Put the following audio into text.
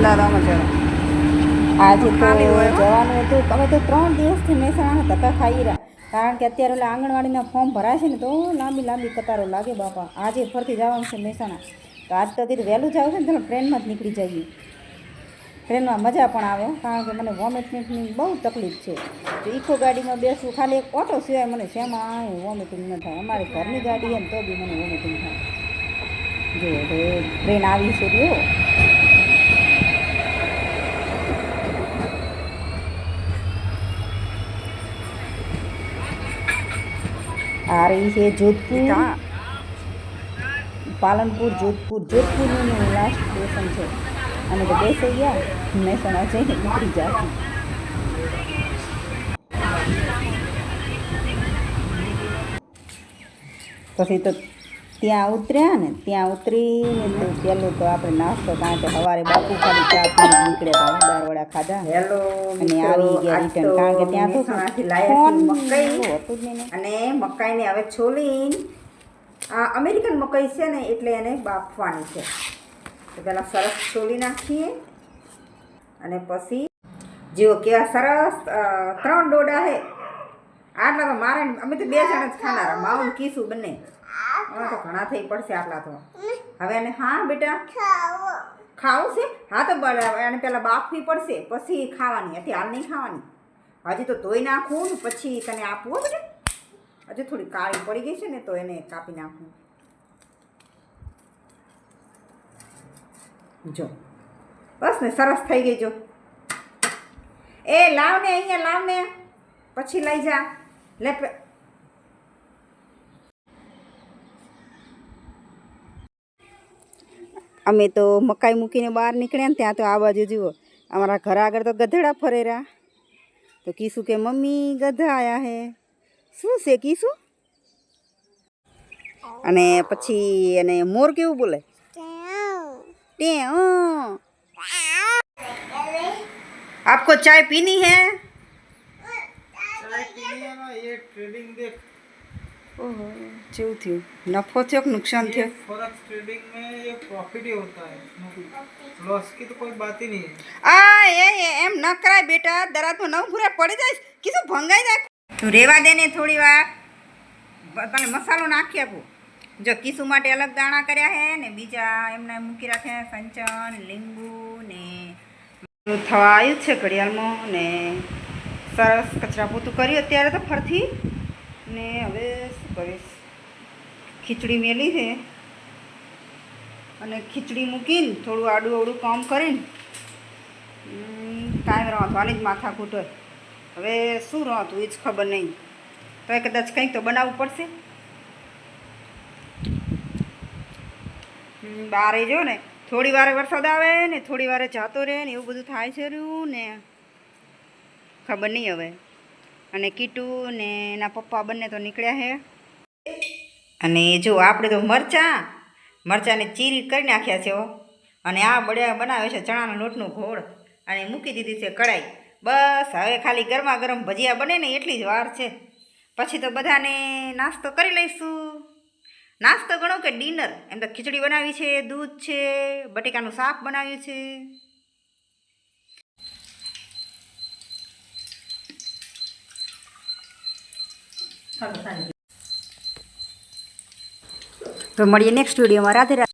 અમદાવાદમાં આજે તો ખાલી હોય હો. જવાનું હતું. અમે તો ત્રણ દિવસથી મહેસાણા ધક્કા ખાઈ રહ્યા. કારણ કે અત્યારે ઓલા આંગણવાડીના ફોર્મ ભરાશે ને તો લાંબી લાંબી કતારો લાગે બાપા. આજે ફરતી જવાનું છે મહેસાણા. તો આજ તો કીધું વહેલું જવું છે ને ચાલો ટ્રેનમાં જ નીકળી જઈએ. ટ્રેનમાં મજા પણ આવે કારણ કે મને વોમિટની બહુ તકલીફ છે. તો ઇકો ગાડીમાં બેસવું ખાલી એક ઓટો સિવાય મને શેમાં વોમિટિંગ ન થાય. અમારી ઘરની ગાડી ને તો બી મને વોમિટિંગ થાય. જો ટ્રેન આવી છે રહ્યો આ રહી છે જોધપુર. કા પાલનપુર જોધપુર. જોધપુરનું લાસ્ટ સ્ટેશન છે. અને તો બેસી ગયા. મહેસાણા જઈને નીકળી જાય. પછી તો ત્યાં ઉતર્યા ને ત્યાં ઉતરીને તો પહેલું તો આપણે નાસ્તો કારણ કે સવારે બાપુ ખાલી ચા પીને નીકળ્યા હતા દાળ વડા ખાધા. અને આવી ગયા રિટર્ન કારણ કે ત્યાં તો મકાઈ. હતું જ નહીં ને. અને મકાઈને હવે છોલીને. આ અમેરિકન મકાઈ છે ને એટલે એને બાફવાની છે. તો પહેલાં સરસ છોલી નાખીએ. અને પછી જેવો કેવા સરસ ત્રણ ડોડા છે આટલા તો મારે અમે તો બે જણા જ ખાનારા માવું કીશું બંને. તો ઘણા થઈ પડશે આટલા તો. હવે એને હા બેટા? ખાવું. છે? હા તો એને પહેલાં બાફવી પડશે પછી ખાવાની. હતી હાલ નહીં ખાવાની. હજી તો ધોઈ નાખું ને પછી તને આપવું બેટા. હજી થોડી કાળી પડી ગઈ છે ને તો એને કાપી નાખું. જો. બસ ને સરસ થઈ ગઈ જો. એ લાવને અહીંયા લાવને પછી લઈ જા. લે અમે તો મકાઈ મૂકીને બહાર નીકળ્યા ને ત્યાં તો આ બાજુ જુઓ. અમારા ઘર આગળ તો ગધેડા ફરેરા. તો કીશું કે, મમ્મી, ગધા આયા હે. શું છે કીશું અને પછી એને મોર કેવું બોલે? આપકો ચાય પીની है ઓહો જેવું થયું નફો થયો કે નુકસાન થયો फॉरेक्स ट्रेडिंग में ये प्रॉफिट ही होता है लॉस की तो कोई बात ही नहीं है આ એ એ, એમ ન કરાય બેટા દરાતમાં નવ ભૂરા પડી જાય કીધું ભંગાઈ જાય તું રેવા દે ને થોડી વાર બ- તને મસાલો નાખી આપું જો કીસુ માટે અલગ દાણા કર્યા છે ને બીજા એમને મૂકી રાખ્યા છે સંચન લીંબુ ને બધું થવા આવ્યું છે ઘડિયાળમાં ને સરસ કચરા પોતું કર્યું અત્યારે તો ફરથી ને હવે શું કરીશ? ખીચડી મેલી છે. અને ખીચડી મૂકીને થોડું આડું અવડું કામ કરીને કાંઈ રાંધવાની જ માથા હોય. હવે શું રાંધવું એ જ ખબર નહીં. તો એ કદાચ કંઈક તો બનાવવું પડશે. બારે જો ને, થોડી વારે વરસાદ આવે ને, થોડી વારે જાતો રહે ને, એવું બધું થાય છે રહ્યું ને. ખબર નહીં હવે. અને કીટુ ને એના પપ્પા બંને તો નીકળ્યા છે અને જો આપણે તો મરચાં, મરચાંને ચીરી કરી નાખ્યા છે હો. અને આ બળ્યા બનાવે છે ચણાના લોટનો ઘોળ. અને મૂકી દીધી છે કડાઈ બસ, હવે ખાલી ગરમા ગરમ ભજીયા બને ને એટલી જ વાર છે. પછી તો બધાને નાસ્તો કરી લઈશું. નાસ્તો ગણો કે ડિનર? એમ તો ખીચડી બનાવી છે, દૂધ છે, બટેકાનું શાક બનાવ્યું છે. તો મળીએ નેક્સ્ટ વિડીયોમાં રાધે રાધે.